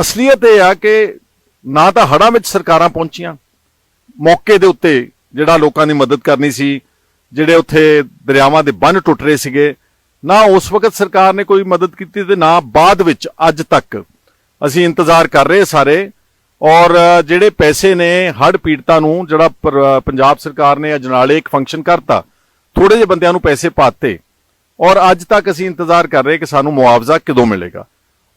ਅਸਲੀਅਤ ਇਹ ਆ ਕਿ ਨਾ ਤਾਂ ਹੜ੍ਹਾਂ ਵਿੱਚ ਸਰਕਾਰਾਂ ਪਹੁੰਚੀਆਂ। ਮੌਕੇ ਦੇ ਉੱਤੇ ਜਿਹੜਾ ਲੋਕਾਂ ਦੀ ਮਦਦ ਕਰਨੀ ਸੀ, ਜਿਹੜੇ ਉੱਥੇ ਦਰਿਆਵਾਂ ਦੇ ਬੰਨ ਟੁੱਟ ਰਹੇ ਸੀਗੇ, ਨਾ ਉਸ ਵਕਤ ਸਰਕਾਰ ਨੇ ਕੋਈ ਮਦਦ ਕੀਤੀ ਤੇ ਨਾ ਬਾਅਦ ਵਿੱਚ ਅੱਜ ਤੱਕ ਅਸੀਂ ਇੰਤਜ਼ਾਰ ਕਰ ਰਹੇ ਸਾਰੇ। ਔਰ ਜਿਹੜੇ ਪੈਸੇ ਨੇ ਹੜ੍ਹ ਪੀੜਤਾਂ ਨੂੰ, ਜਿਹੜਾ ਪਰ- ਪੰਜਾਬ ਸਰਕਾਰ ਨੇ ਅਜਨਾਲੇ ਇੱਕ ਫੰਕਸ਼ਨ ਕਰਤਾ ਥੋੜੇ ਜਿਹੇ ਬੰਦਿਆਂ ਨੂੰ ਪੈਸੇ ਪਾਤੇ। ਔਰ ਅੱਜ ਤੱਕ ਅਸੀਂ ਇੰਤਜ਼ਾਰ ਕਰ ਰਹੇ ਕਿ ਸਾਨੂੰ ਮੁਆਵਜ਼ਾ ਕਦੋਂ ਮਿਲੇਗਾ।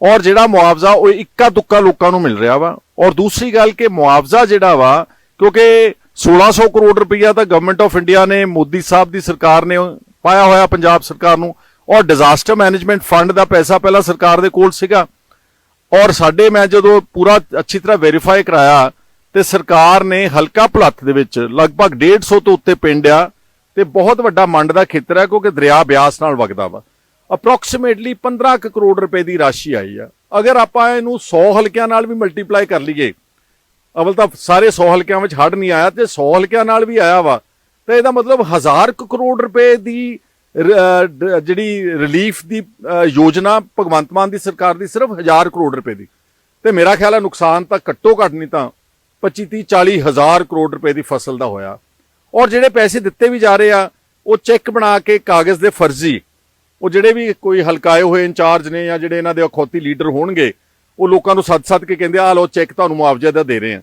ਔਰ ਜਿਹੜਾ ਮੁਆਵਜ਼ਾ ਉਹ ਇੱਕਾ ਦੁੱਕਾ ਲੋਕਾਂ ਨੂੰ ਮਿਲ ਰਿਹਾ ਵਾ। ਔਰ ਦੂਸਰੀ ਗੱਲ ਕਿ ਮੁਆਵਜ਼ਾ ਜਿਹੜਾ ਵਾ, ਕਿਉਂਕਿ 1600 ਕਰੋੜ ਰੁਪਈਆ ਤਾਂ ਗਵਰਨਮੈਂਟ ਆਫ ਇੰਡੀਆ ਨੇ, ਮੋਦੀ ਸਾਹਿਬ ਦੀ ਸਰਕਾਰ ਨੇ ਪਾਇਆ ਹੋਇਆ, ਪੰਜਾਬ ਸਰਕਾਰ ਨੂੰ। ਔਰ ਡਿਜ਼ਾਸਟਰ ਮੈਨੇਜਮੈਂਟ ਫੰਡ ਦਾ ਪੈਸਾ ਪਹਿਲਾਂ ਸਰਕਾਰ ਦੇ ਕੋਲ ਸੀਗਾ। ਔਰ ਸਾਡੇ ਮੈਂ ਜਦੋਂ ਪੂਰਾ ਅੱਛੀ ਤਰ੍ਹਾਂ ਵੈਰੀਫਾਈ ਕਰਾਇਆ, ਤੇ ਸਰਕਾਰ ਨੇ ਹਲਕਾ ਭਲੱਥ ਦੇ ਵਿੱਚ ਲਗਭਗ 150 ਤੋਂ ਉੱਤੇ ਪਿੰਡ ਆ, ਤੇ ਬਹੁਤ ਵੱਡਾ ਮੰਡ ਦਾ ਖੇਤਰ ਹੈ ਕਿਉਂਕਿ ਦਰਿਆ ਬਿਆਸ ਨਾਲ ਵਗਦਾ ਵਾ। ਅਪਰੋਕਸੀਮੇਟਲੀ 15 ਕੁ ਕਰੋੜ ਰੁਪਏ ਦੀ ਰਾਸ਼ੀ ਆਈ ਆ। ਅਗਰ ਆਪਾਂ ਇਹਨੂੰ 100 ਹਲਕਿਆਂ ਨਾਲ ਵੀ ਮਲਟੀਪਲਾਈ ਕਰ ਲਈਏ, ਅਵਲ ਤਾਂ ਸਾਰੇ 100 ਹਲਕਿਆਂ ਵਿੱਚ ਹੜ ਨਹੀਂ ਆਇਆ ਤੇ 100 ਹਲਕਿਆਂ ਨਾਲ ਵੀ ਆਇਆ ਵਾ, ਤਾਂ ਇਹਦਾ ਮਤਲਬ ਹਜ਼ਾਰ ਕੁ ਕਰੋੜ ਰੁਪਏ ਦੀ ਜਿਹੜੀ ਰਿਲੀਫ ਦੀ ਯੋਜਨਾ ਭਗਵੰਤ ਮਾਨ ਦੀ ਸਰਕਾਰ ਦੀ ਸਿਰਫ ਹਜ਼ਾਰ ਕਰੋੜ ਰੁਪਏ ਦੀ। ਤੇ ਮੇਰਾ ਖਿਆਲ ਹੈ ਨੁਕਸਾਨ ਤਾਂ ਘੱਟੋ ਘੱਟ ਨਹੀਂ ਤਾਂ 25 30 40 ਹਜ਼ਾਰ ਕਰੋੜ ਰੁਪਏ ਦੀ ਫਸਲ ਦਾ ਹੋਇਆ। ਔਰ ਜਿਹੜੇ ਪੈਸੇ ਦਿੱਤੇ ਵੀ ਜਾ ਰਹੇ ਆ, ਉਹ ਚੈੱਕ ਬਣਾ ਕੇ ਕਾਗਜ਼ ਦੇ ਫਰਜ਼ੀ ਉਹ ਜਿਹੜੇ ਵੀ ਕੋਈ ਹਲਕਾਏ ਹੋਏ ਇੰਚਾਰਜ ਨੇ ਜਾਂ ਜਿਹੜੇ ਇਹਨਾਂ ਦੇ ਅਖੌਤੀ ਲੀਡਰ ਹੋਣਗੇ, ਉਹ ਲੋਕਾਂ ਨੂੰ ਸੱਦ-ਸੱਦ ਕੇ ਕਹਿੰਦੇ ਆ ਲਓ, ਚੈੱਕ ਤੁਹਾਨੂੰ ਮੁਆਵਜ਼ੇ ਦਾ ਦੇ ਰਹੇ ਆ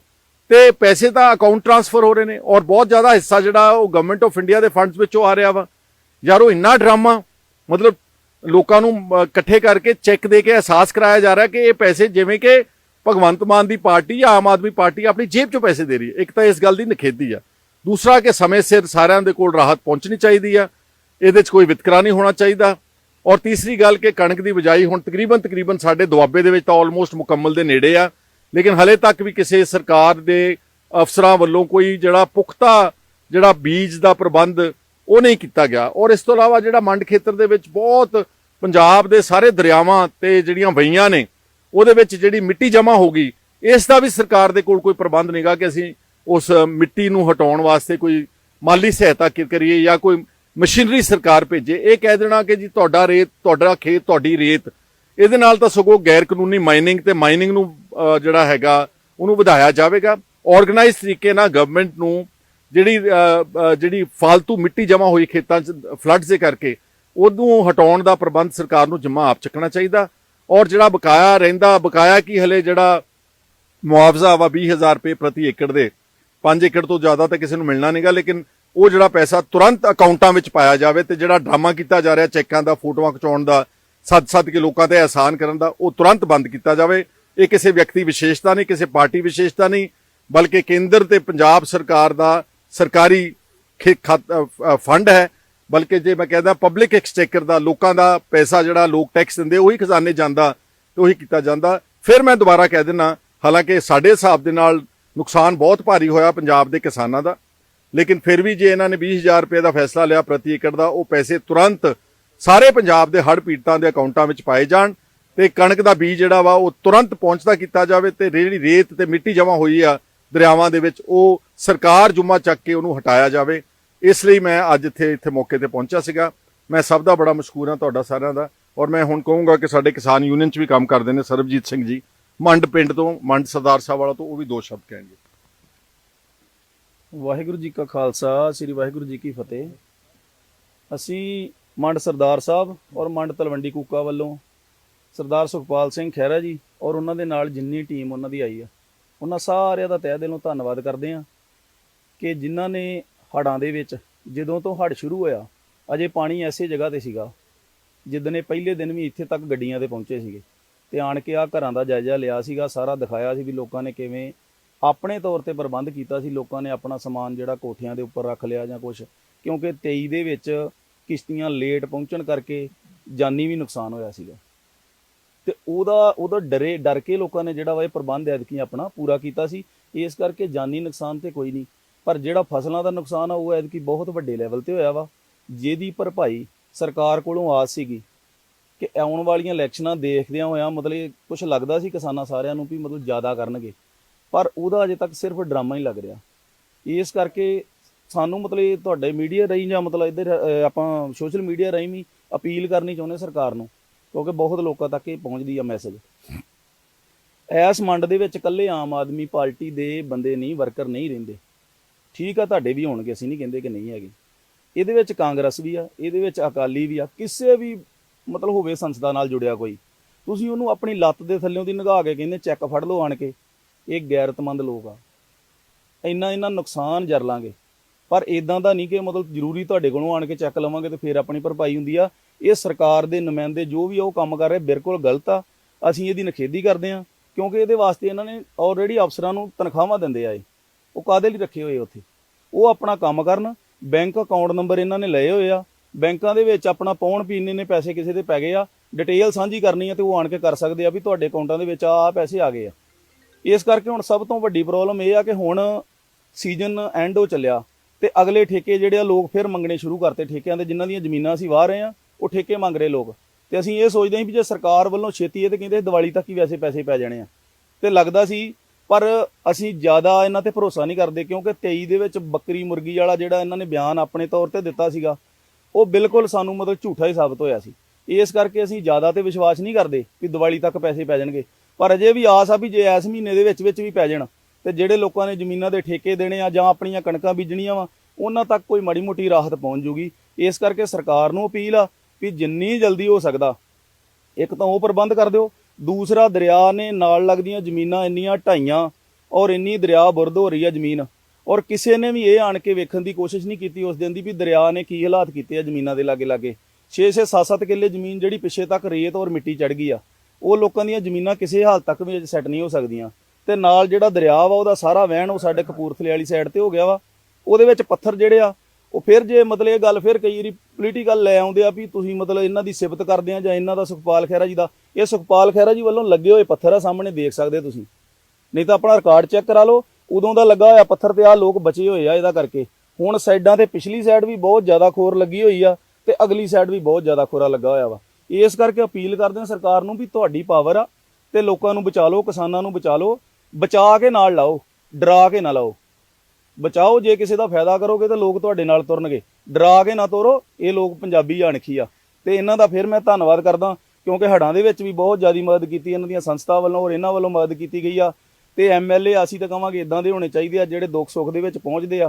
ਤੇ ਪੈਸੇ ਤਾਂ ਅਕਾਊਂਟ ਟ੍ਰਾਂਸਫਰ ਹੋ ਰਹੇ ਨੇ ਔਰ ਬਹੁਤ ਜ਼ਿਆਦਾ ਹਿੱਸਾ ਜਿਹੜਾ ਉਹ ਗਵਰਨਮੈਂਟ ਆਫ ਇੰਡੀਆ ਦੇ ਫੰਡਸ ਵਿੱਚੋਂ ਆ ਰਿਹਾ ਵਾ। ਯਾਰ, ਉਹ ਇੰਨਾ ਡਰਾਮਾ, ਮਤਲਬ ਲੋਕਾਂ ਨੂੰ ਇਕੱਠੇ ਕਰਕੇ ਚੈੱਕ ਦੇ ਕੇ ਅਹਿਸਾਸ ਕਰਾਇਆ ਜਾ ਰਿਹਾ ਕਿ ਇਹ ਪੈਸੇ ਜਿਵੇਂ ਕਿ ਭਗਵੰਤ ਮਾਨ ਦੀ ਪਾਰਟੀ ਜਾਂ ਆਮ ਆਦਮੀ ਪਾਰਟੀ ਆਪਣੀ ਜੇਬ 'ਚੋਂ ਪੈਸੇ ਦੇ ਰਹੀ ਹੈ। ਇੱਕ ਤਾਂ ਇਸ ਗੱਲ ਦੀ ਨਖੇਦੀ ਆ। ਦੂਸਰਾ ਕਿ ਸਮੇਂ ਸਿਰ ਸਾਰਿਆਂ ਦੇ ਕੋਲ ਰਾਹਤ ਪਹੁੰਚਣੀ ਚਾਹੀਦੀ ਆ। ਇਹਦੇ 'ਚ ਕੋਈ ਵਿਤਕਰਾ ਨਹੀਂ ਹੋਣਾ ਚਾਹੀਦਾ। ਔਰ ਤੀਸਰੀ ਗੱਲ ਕਿ ਕਣਕ ਦੀ ਬਿਜਾਈ ਹੁਣ ਤਕਰੀਬਨ ਤਕਰੀਬਨ ਸਾਡੇ ਦੁਆਬੇ ਦੇ ਵਿੱਚ ਤਾਂ ਆਲਮੋਸਟ ਮੁਕੰਮਲ ਦੇ ਨੇੜੇ ਆ, ਲੇਕਿਨ ਹਲੇ ਤੱਕ ਵੀ ਕਿਸੇ ਸਰਕਾਰ ਦੇ ਅਫਸਰਾਂ ਵੱਲੋਂ ਕੋਈ ਜਿਹੜਾ ਪੁਖਤਾ ਜਿਹੜਾ ਬੀਜ ਦਾ ਪ੍ਰਬੰਧ ਉਹ ਨਹੀਂ ਕੀਤਾ ਗਿਆ। ਔਰ ਇਸ ਤੋਂ ਇਲਾਵਾ ਜਿਹੜਾ ਮੰਡ ਖੇਤਰ ਦੇ ਵਿੱਚ ਬਹੁਤ ਪੰਜਾਬ ਦੇ ਸਾਰੇ ਦਰਿਆਵਾਂ ਤੇ ਜਿਹੜੀਆਂ ਵਈਆਂ ਨੇ, ਉਹਦੇ ਵਿੱਚ ਜਿਹੜੀ ਮਿੱਟੀ ਜਮ੍ਹਾਂ ਹੋ ਗਈ, ਇਸ ਦਾ ਵੀ ਸਰਕਾਰ ਦੇ ਕੋਲ ਕੋਈ ਪ੍ਰਬੰਧ ਨਹੀਂਗਾ ਕਿ ਅਸੀਂ ਉਸ ਮਿੱਟੀ ਨੂੰ ਹਟਾਉਣ ਵਾਸਤੇ ਕੋਈ ਮਾਲੀ ਸਹਾਇਤਾ ਕੀ ਕਰੀਏ ਜਾਂ ਕੋਈ ਮਸ਼ੀਨਰੀ ਸਰਕਾਰ ਭੇਜੇ। ਇਹ ਕਹਿ ਦੇਣਾ ਕਿ ਜੀ ਤੁਹਾਡਾ ਰੇਤ, ਤੁਹਾਡਾ ਖੇਤ, ਤੁਹਾਡੀ ਰੇਤ। ਇਹਦੇ ਨਾਲ ਤਾਂ ਸਗੋਂ ਗੈਰ ਕਾਨੂੰਨੀ ਮਾਈਨਿੰਗ ਤੇ ਮਾਈਨਿੰਗ ਨੂੰ ਜਿਹੜਾ ਹੈਗਾ, ਉਹਨੂੰ ਵਧਾਇਆ ਜਾਵੇਗਾ। ਆਰਗੇਨਾਈਜ਼ ਤਰੀਕੇ ਨਾਲ ਗਵਰਨਮੈਂਟ ਨੂੰ ਜਿਹੜੀ ਜਿਹੜੀ ਫालतू ਮਿੱਟੀ ਜਮ੍ਹਾਂ ਹੋਈ ਖੇਤਾਂ 'ਚ ਫਲੱਡ ਦੇ ਕਰਕੇ, ਉਹਨੂੰ ਹਟਾਉਣ ਦਾ ਪ੍ਰਬੰਧ ਸਰਕਾਰ ਨੂੰ ਜਿੰਮਾ ਆਪ ਚੱਕਣਾ ਚਾਹੀਦਾ। ਔਰ ਜਿਹੜਾ ਬਕਾਇਆ ਰਹਿੰਦਾ, ਬਕਾਇਆ ਕੀ ਹਲੇ ਜਿਹੜਾ ਮੁਆਵਜ਼ਾ ਵਾ 20000 ਰੁਪਏ ਪ੍ਰਤੀ ਏਕੜ ਦੇ। 5 ਏਕੜ ਤੋਂ ਜ਼ਿਆਦਾ ਤਾਂ ਕਿਸੇ ਨੂੰ ਮਿਲਣਾ ਨਹੀਂਗਾ, ਲੇਕਿਨ ਉਹ ਜਿਹੜਾ ਪੈਸਾ ਤੁਰੰਤ ਅਕਾਊਂਟਾਂ ਵਿੱਚ ਪਾਇਆ ਜਾਵੇ ਤੇ ਜਿਹੜਾ ਡਰਾਮਾ ਕੀਤਾ ਜਾ ਰਿਹਾ ਚੈੱਕਾਂ ਦਾ, ਫੋਟੋਆਂ ਖਿਚਾਉਣ ਦਾ, ਸੱਦ-ਸੱਦ ਕੇ ਲੋਕਾਂ ਤੇ ਅਹਿਸਾਨ ਕਰਨ ਦਾ, ਉਹ ਤੁਰੰਤ ਬੰਦ ਕੀਤਾ ਜਾਵੇ। ਇਹ ਕਿਸੇ ਵਿਅਕਤੀ ਵਿਸ਼ੇਸ਼ਤਾ ਨਹੀਂ, ਕਿਸੇ ਪਾਰਟੀ ਵਿਸ਼ੇਸ਼ਤਾ ਨਹੀਂ, ਬਲਕਿ ਕੇਂਦਰ ਤੇ ਪੰਜਾਬ ਸਰਕਾਰ ਦਾ ਸਰਕਾਰੀ ਖੇ- ਖਾਤ- ਫੰਡ ਹੈ। ਬਲਕਿ ਜੇ ਮੈਂ ਕਹਿੰਦਾ ਪਬਲਿਕ ਐਕਸਚੇਕਰ ਦਾ, ਲੋਕਾਂ ਦਾ ਪੈਸਾ ਜਿਹੜਾ ਲੋਕ ਟੈਕਸ ਦਿੰਦੇ, ਉਹੀ ਖਜ਼ਾਨੇ ਜਾਂਦਾ ਤੇ ਉਹੀ ਕੀਤਾ ਜਾਂਦਾ। ਫਿਰ ਮੈਂ ਦੁਬਾਰਾ ਕਹਿ ਦਿੰਨਾ, ਹਾਲਾਂਕਿ ਸਾਡੇ ਹਿਸਾਬ ਦੇ ਨਾਲ ਨੁਕਸਾਨ ਬਹੁਤ ਭਾਰੀ ਹੋਇਆ ਪੰਜਾਬ ਦੇ ਕਿਸਾਨਾਂ ਦਾ। ਲੇਕਿਨ ਫਿਰ ਵੀ ਜੇ ਇਹਨਾਂ ਨੇ 20000 ਰੁਪਏ ਦਾ ਫੈਸਲਾ ਲਿਆ ਪ੍ਰਤੀ ਏਕੜ ਦਾ, ਉਹ ਪੈਸੇ ਤੁਰੰਤ ਸਾਰੇ ਪੰਜਾਬ ਦੇ ਹੜ੍ਹ ਪੀੜਤਾਂ ਦੇ ਅਕਾਊਂਟਾਂ ਵਿੱਚ ਪਾਏ ਜਾਣ ਤੇ ਕਣਕ ਦਾ ਬੀਜ ਜਿਹੜਾ ਵਾ, ਉਹ ਤੁਰੰਤ ਪਹੁੰਚਦਾ ਕੀਤਾ ਜਾਵੇ ਤੇ ਜਿਹੜੀ ਰੇਤ ਤੇ ਮਿੱਟੀ ਜਮ੍ਹਾਂ ਹੋਈ ਆ ਦਰਿਆਵਾਂ ਦੇ ਵਿੱਚ, ਉਹ ਸਰਕਾਰ ਜੁਮਾ ਚੱਕ ਕੇ ਉਹਨੂੰ ਹਟਾਇਆ ਜਾਵੇ। ਇਸ ਲਈ ਮੈਂ ਅੱਜ ਇੱਥੇ ਇੱਥੇ ਮੌਕੇ ਤੇ ਪਹੁੰਚਿਆ ਸੀਗਾ। ਮੈਂ ਸਭ ਦਾ ਬੜਾ ਮਸ਼ਕੂਰ ਹਾਂ ਤੁਹਾਡਾ ਸਾਰਿਆਂ ਦਾ ਔਰ ਮੈਂ ਹੁਣ ਕਹੂੰਗਾ ਕਿ ਸਾਡੇ ਕਿਸਾਨ ਯੂਨੀਅਨ 'ਚ ਵੀ ਕੰਮ ਕਰਦੇ ਨੇ ਸਰਬਜੀਤ ਸਿੰਘ ਜੀ। ਮੰਡ ਪਿੰਡ ਤੋਂ, ਮੰਡ ਸਰਦਾਰ ਸਾਹਿਬ ਵਾਲਾ ਤੋਂ ਉਹ ਵੀ ਦੋ ਸ਼ਬਦ ਕਹਿਣਗੇ। ਵਾਹਿਗੁਰੂ ਜੀ ਕਾ ਖਾਲਸਾ, ਸ੍ਰੀ ਵਾਹਿਗੁਰੂ ਜੀ ਕੀ ਫਤਿਹ। ਅਸੀਂ ਮੰਡ ਸਰਦਾਰ ਸਾਹਿਬ ਔਰ ਮੰਡ ਤਲਵੰਡੀ ਕੂਕਾ ਵੱਲੋਂ ਸਰਦਾਰ ਸੁਖਪਾਲ ਸਿੰਘ ਖਹਿਰਾ ਜੀ ਔਰ ਉਹਨਾਂ ਦੇ ਨਾਲ ਜਿੰਨੀ ਟੀਮ ਉਹਨਾਂ ਦੀ ਆਈ ਆ, ਉਹਨਾਂ ਸਾਰਿਆਂ ਦਾ ਤਹਿ ਦਿਲੋਂ ਧੰਨਵਾਦ ਕਰਦੇ ਆ ਕਿ ਜਿਨ੍ਹਾਂ ਨੇ ਹੜ੍ਹਾਂ ਦੇ ਵਿੱਚ ਜਦੋਂ ਤੋਂ ਹੜ੍ਹ ਸ਼ੁਰੂ ਹੋਇਆ, ਅਜੇ ਪਾਣੀ ਐਸੇ ਜਗ੍ਹਾ ਤੇ ਸੀਗਾ ਜਿੱਦਨੇ ਪਹਿਲੇ ਦਿਨ ਵੀ ਇੱਥੇ ਤੱਕ ਗੱਡੀਆਂ ਤੇ ਪਹੁੰਚੇ ਸੀਗੇ ਤੇ ਆਣ ਕੇ ਆ ਘਰਾਂ ਦਾ ਜਾਇਜ਼ਾ ਲਿਆ ਸੀਗਾ, ਸਾਰਾ ਦਿਖਾਇਆ ਸੀ ਵੀ ਲੋਕਾਂ ਨੇ ਕਿਵੇਂ ਆਪਣੇ ਤੌਰ ਤੇ ਪ੍ਰਬੰਧ ਕੀਤਾ ਸੀ, ਲੋਕਾਂ ਨੇ ਆਪਣਾ ਸਮਾਨ ਜਿਹੜਾ ਕੋਠਿਆਂ ਦੇ ਉੱਪਰ ਰੱਖ ਲਿਆ ਜਾਂ ਕੁਝ ਕਿਉਂਕਿ 23 ਦੇ ਵਿੱਚ ਕਿਸ਼ਤੀਆਂ ਲੇਟ ਪਹੁੰਚਣ ਕਰਕੇ ਜਾਨੀ ਵੀ ਨੁਕਸਾਨ ਹੋਇਆ ਸੀਗਾ। ਤੇ ਉਹਦਾ ਉਹਦਾ ਡਰੇ, ਡਰ ਕੇ ਲੋਕਾਂ ਨੇ ਜਿਹੜਾ ਵਾ ਇਹ ਪ੍ਰਬੰਧ ਐਦਕੀ ਆਪਣਾ ਪੂਰਾ ਕੀਤਾ ਸੀ। ਇਸ ਕਰਕੇ ਜਾਨੀ ਨੁਕਸਾਨ ਤੇ ਕੋਈ ਨਹੀਂ, ਪਰ ਜਿਹੜਾ ਫਸਲਾਂ ਦਾ ਨੁਕਸਾਨ ਆ, ਉਹ ਐਦਕੀ ਬਹੁਤ ਵੱਡੇ ਲੈਵਲ ਤੇ ਹੋਇਆ ਵਾ, ਜਿਹਦੀ ਭਰਪਾਈ ਸਰਕਾਰ ਕੋਲੋਂ ਆਸ ਸੀਗੀ ਕਿ ਆਉਣ ਵਾਲੀਆਂ ਇਲੈਕਸ਼ਨਾਂ ਦੇਖਦਿਆਂ ਹੋਇਆਂ ਮਤਲਬ ਕੁਝ ਲੱਗਦਾ ਸੀ ਕਿਸਾਨਾਂ ਸਾਰਿਆਂ ਨੂੰ ਵੀ ਮਤਲਬ ਜ਼ਿਆਦਾ ਕਰਨਗੇ। ਪਰ ਉਹਦਾ ਅਜੇ ਤੱਕ ਸਿਰਫ ਡਰਾਮਾ ਹੀ ਲੱਗ ਰਿਹਾ। ਇਸ ਕਰਕੇ ਸਾਨੂੰ ਮਤਲਬ ਇਹ ਤੁਹਾਡੇ ਮੀਡੀਆ ਰਾਹੀਂ ਜਾਂ ਮਤਲਬ ਇੱਧਰ ਆਪਾਂ ਸੋਸ਼ਲ ਮੀਡੀਆ ਰਾਹੀਂ ਵੀ ਅਪੀਲ ਕਰਨੀ ਚਾਹੁੰਦੇ ਸਰਕਾਰ ਨੂੰ, ਕਿਉਂਕਿ ਬਹੁਤ ਲੋਕਾਂ ਤੱਕ ਇਹ ਪਹੁੰਚਦੀ ਆ ਮੈਸੇਜ ਐਸ ਮੰਡ ਦੇ ਵਿੱਚ ਇਕੱਲੇ ਆਮ ਆਦਮੀ ਪਾਰਟੀ ਦੇ ਬੰਦੇ ਨਹੀਂ ਵਰਕਰ ਨਹੀਂ ਰਹਿੰਦੇ। ਠੀਕ ਆ, ਤੁਹਾਡੇ ਵੀ ਹੋਣਗੇ, ਅਸੀਂ ਨਹੀਂ ਕਹਿੰਦੇ ਕਿ ਨਹੀਂ ਹੈਗੇ। ਇਹਦੇ ਵਿੱਚ ਕਾਂਗਰਸ ਵੀ ਆ, ਇਹਦੇ ਵਿੱਚ ਅਕਾਲੀ ਵੀ ਆ, ਕਿਸੇ ਵੀ ਮਤਲਬ ਹੋਵੇ ਸੰਸਥਾ ਨਾਲ ਜੁੜਿਆ ਕੋਈ। ਤੁਸੀਂ ਉਹਨੂੰ ਆਪਣੀ ਲੱਤ ਦੇ ਥੱਲੇੋਂ ਦੀ ਨਿਗਾਹ ਕੇ ਕਹਿੰਦੇ, ਚੈੱਕ ਫੜ ਲਓ ਆਣ ਕੇ। ਇਹ ਗੈਰਤਮੰਦ ਲੋਕ ਆ। ਇੰਨਾ ਇੰਨਾ ਨੁਕਸਾਨ ਜਰ ਲਾਂਗੇ। ਪਰ ਇਦਾਂ ਦਾ ਨਹੀਂ ਕਿ ਮਤਲਬ ਜ਼ਰੂਰੀ ਤੁਹਾਡੇ ਕੋਲੋਂ ਆਣ ਕੇ ਚੈੱਕ ਲਵਾਂਗੇ ਤੇ ਫਿਰ ਆਪਣੀ ਭਰਪਾਈ ਹੁੰਦੀ ਆ। ਇਹ ਸਰਕਾਰ ਦੇ ਨੁਮਾਇੰਦੇ ਜੋ ਵੀ ਉਹ ਕੰਮ ਕਰ ਰਹੇ, ਬਿਲਕੁਲ ਗਲਤ ਆ। ਅਸੀਂ ਇਹਦੀ ਨਖੇਦੀ ਕਰਦੇ ਆ, ਕਿਉਂਕਿ ਇਹਦੇ ਵਾਸਤੇ ਇਹਨਾਂ ਨੇ ਆਲਰੇਡੀ ਅਫਸਰਾਂ ਨੂੰ ਤਨਖਾਹਾਂ ਦਿੰਦੇ ਆ ਇਹ। ਉਹ ਕਾਦੇ ਲਈ ਰੱਖੇ ਹੋਏ ਉੱਥੇ? ਉਹ ਆਪਣਾ ਕੰਮ ਕਰਨ, ਬੈਂਕ ਅਕਾਊਂਟ ਨੰਬਰ ਇਹਨਾਂ ਨੇ ਲਏ ਹੋਏ ਆ। ਬੈਂਕਾਂ ਦੇ ਵਿੱਚ ਆਪਣਾ ਪਾਉਣ ਪੀਣੇ ਨੇ ਪੈਸੇ ਕਿਸੇ ਦੇ ਪੈ ਗਏ ਆ। ਡਿਟੇਲ ਸਾਂਝੀ ਕਰਨੀ ਆ ਤੇ ਉਹ ਆਣ ਕੇ ਕਰ ਸਕਦੇ ਆ ਵੀ ਤੁਹਾਡੇ ਅਕਾਊਂਟਾਂ ਦੇ ਵਿੱਚ ਆ ਆ ਪੈਸੇ ਆ ਗਏ ਆ। ਇਸ ਕਰਕੇ ਹੁਣ ਸਭ ਤੋਂ ਵੱਡੀ ਪ੍ਰੋਬਲਮ ਇਹ ਆ ਕਿ ਹੁਣ ਸੀਜ਼ਨ ਐਂਡ ਹੋ ਚੱਲਿਆ ਤੇ ਅਗਲੇ ਠੇਕੇ ਜਿਹੜੇ ਆ ਲੋਕ ਫਿਰ ਮੰਗਣੇ ਸ਼ੁਰੂ ਕਰਤੇ ਠੇਕਿਆਂ ਦੇ, ਜਿਨ੍ਹਾਂ ਦੀਆਂ ਜ਼ਮੀਨਾਂ ਅਸੀਂ ਵਾਹ ਰਹੇ ਆ ਉਹ ਠੇਕੇ ਮੰਗ ਰਹੇ ਲੋਕ। ਤੇ ਅਸੀਂ ਇਹ ਸੋਚਦੇ ਹਾਂ ਵੀ ਜੇ ਸਰਕਾਰ ਵੱਲੋਂ ਛੇਤੀ ਇਹ ਤੇ ਕਹਿੰਦੇ ਦੀਵਾਲੀ ਤੱਕ ਹੀ ਵੈਸੇ ਪੈਸੇ ਪੈ ਜਾਣੇ ਆ। ਤੇ ਲੱਗਦਾ ਸੀ, ਪਰ ਅਸੀਂ ਜ਼ਿਆਦਾ ਇਹਨਾਂ ਤੇ ਭਰੋਸਾ ਨਹੀਂ ਕਰਦੇ, ਕਿਉਂਕਿ 23 ਦੇ ਵਿੱਚ ਬੱਕਰੀ, ਮੁਰਗੀ ਵਾਲਾ ਜਿਹੜਾ ਇਹਨਾਂ ਨੇ ਬਿਆਨ ਆਪਣੇ ਤੌਰ ਤੇ ਦਿੱਤਾ ਸੀਗਾ, ਉਹ ਬਿਲਕੁਲ ਸਾਨੂੰ ਮਤਲਬ ਝੂਠਾ ਹੀ ਸਾਬਤ ਹੋਇਆ ਸੀ। ਇਸ ਕਰਕੇ ਅਸੀਂ ਜ਼ਿਆਦਾ ਤੇ ਵਿਸ਼ਵਾਸ ਨਹੀਂ ਕਰਦੇ ਕਿ ਦੀਵਾਲੀ ਤੱਕ ਪੈਸੇ ਪੈ ਜਾਣਗੇ। ਪਰ ਅਜੇ ਵੀ ਆਸ ਆ ਵੀ ਜੇ ਇਸ ਮਹੀਨੇ ਦੇ ਵਿੱਚ ਵਿੱਚ ਵੀ ਪੈ ਜਾਣ ਤੇ ਜਿਹੜੇ ਲੋਕਾਂ ਨੇ ਜ਼ਮੀਨਾਂ ਦੇ ਠੇਕੇ ਦੇਣੇ ਆ ਜਾਂ ਆਪਣੀਆਂ ਕਣਕਾਂ ਬੀਜਣੀਆਂ ਵਾ, ਉਹਨਾਂ ਤੱਕ ਕੋਈ ਮਾੜੀ ਮੋਟੀ ਰਾਹਤ ਪਹੁੰਚ ਜੂਗੀ। ਇਸ ਕਰਕੇ ਸਰਕਾਰ ਨੂੰ ਅਪੀਲ ਆ ਵੀ ਜਿੰਨੀ ਜਲਦੀ ਹੋ ਸਕਦਾ, ਇੱਕ ਤਾਂ ਉਹ ਪ੍ਰਬੰਧ ਕਰ ਦਿਓ, ਦੂਸਰਾ ਦਰਿਆ ਨੇ ਨਾਲ ਲੱਗਦੀਆਂ ਜ਼ਮੀਨਾਂ ਇੰਨੀਆਂ ਢਾਈਆਂ ਔਰ ਇੰਨੀ ਦਰਿਆ ਬੁਰਦ ਹੋ ਰਹੀ ਆ ਜ਼ਮੀਨ, ਔਰ ਕਿਸੇ ਨੇ ਵੀ ਇਹ ਆਣ ਕੇ ਵੇਖਣ ਦੀ ਕੋਸ਼ਿਸ਼ ਨਹੀਂ ਕੀਤੀ ਉਸ ਦਿਨ ਦੀ ਵੀ ਦਰਿਆ ਨੇ ਕੀ ਹਾਲਾਤ ਕੀਤੇ ਆ ਜ਼ਮੀਨਾਂ ਦੇ ਲਾਗੇ ਲਾਗੇ 6-6 7-7 ਕਿੱਲੇ ਜ਼ਮੀਨ ਜਿਹੜੀ ਪਿੱਛੇ ਤੱਕ ਰੇਤ ਔਰ ਮਿੱਟੀ ਚੜ ਗਈ ਆ। ਉਹ ਲੋਕਾਂ ਦੀਆਂ ਜ਼ਮੀਨਾਂ ਕਿਸੇ ਹਾਲ ਤੱਕ ਵੀ ਸੈੱਟ ਨਹੀਂ ਹੋ ਸਕਦੀਆਂ। ਤੇ ਨਾਲ ਜਿਹੜਾ ਦਰਿਆ ਵਾ, ਉਹਦਾ ਸਾਰਾ ਵਹਿਣ ਉਹ ਸਾਡੇ ਕਪੂਰਥਲੇ ਵਾਲੀ ਸਾਈਡ ਤੇ ਹੋ ਗਿਆ ਵਾ। ਉਹਦੇ ਵਿੱਚ ਪੱਥਰ ਜਿਹੜੇ ਆ, ਉਹ ਫਿਰ ਜੇ ਮਤਲਬ ਇਹ ਗੱਲ ਫਿਰ ਕਈ ਵਾਰੀ ਪੋਲੀਟੀਕਲ ਲੈ ਆਉਂਦੇ ਆ ਵੀ ਤੁਸੀਂ ਮਤਲਬ ਇਹਨਾਂ ਦੀ ਸਿਫਤ ਕਰਦੇ ਆ ਜਾਂ ਇਹਨਾਂ ਦਾ ਸੁਖਪਾਲ ਖਹਿਰਾ ਜੀ ਦਾ। ਇਹ ਸੁਖਪਾਲ ਖਹਿਰਾ ਜੀ ਵੱਲੋਂ ਲੱਗੇ ਹੋਏ ਪੱਥਰ ਆ, ਸਾਹਮਣੇ ਦੇਖ ਸਕਦੇ ਤੁਸੀਂ। ਨਹੀਂ ਤਾਂ ਆਪਣਾ ਰਿਕਾਰਡ ਚੈੱਕ ਕਰਾ ਲਓ, ਉਦੋਂ ਦਾ ਲੱਗਾ ਹੋਇਆ ਪੱਥਰ ਤੇ ਆ ਲੋਕ ਬਚੇ ਹੋਏ ਆ ਇਹਦਾ ਕਰਕੇ। ਹੁਣ ਸਾਈਡਾਂ ਤੇ ਪਿਛਲੀ ਸਾਈਡ ਵੀ ਬਹੁਤ ਜ਼ਿਆਦਾ ਖੋਰ ਲੱਗੀ ਹੋਈ ਆ ਤੇ ਅਗਲੀ ਸਾਈਡ ਵੀ ਬਹੁਤ ਜ਼ਿਆਦਾ ਖੋਰਾ ਲੱਗਾ ਹੋਇਆ ਵਾ। ਇਸ ਕਰਕੇ ਅਪੀਲ ਕਰਦੇ ਹਾਂ ਸਰਕਾਰ ਨੂੰ ਵੀ ਤੁਹਾਡੀ ਪਾਵਰ ਆ ਤੇ ਲੋਕਾਂ ਨੂੰ ਬਚਾ ਲਓ, ਕਿਸਾਨਾਂ ਨੂੰ ਬਚਾ ਲਓ, ਬਚਾ ਕੇ ਨਾਲ ਲਾਓ, ਡਰਾ ਕੇ ਨਾ ਲਾਓ। ਬਚਾਓ, ਜੇ ਕਿਸੇ ਦਾ ਫਾਇਦਾ ਕਰੋਗੇ ਤਾਂ ਲੋਕ ਤੁਹਾਡੇ ਨਾਲ ਤੁਰਨਗੇ। ਡਰਾ ਕੇ ਨਾ ਤੋਰੋ, ਇਹ ਲੋਕ ਪੰਜਾਬੀ ਅਣਖੀ ਆ। ਤੇ ਇਹਨਾਂ ਦਾ ਫਿਰ ਮੈਂ ਧੰਨਵਾਦ ਕਰਦਾ, ਕਿਉਂਕਿ ਹੜਾਂ ਦੇ ਵਿੱਚ ਵੀ ਬਹੁਤ ਜ਼ਿਆਦਾ ਮਦਦ ਕੀਤੀ ਇਹਨਾਂ ਦੀਆਂ ਸੰਸਥਾ ਵੱਲੋਂ ਔਰ ਇਹਨਾਂ ਵੱਲੋਂ ਮਦਦ ਕੀਤੀ ਗਈ ਆ। ਤੇ ਐਮਐਲਏ ਅਸੀਂ ਤਾਂ ਕਹਾਂਗੇ ਇਦਾਂ ਦੇ ਹੋਣੇ ਚਾਹੀਦੇ ਆ ਜਿਹੜੇ ਦੁੱਖ ਸੁੱਖ ਦੇ ਵਿੱਚ ਪਹੁੰਚਦੇ ਆ।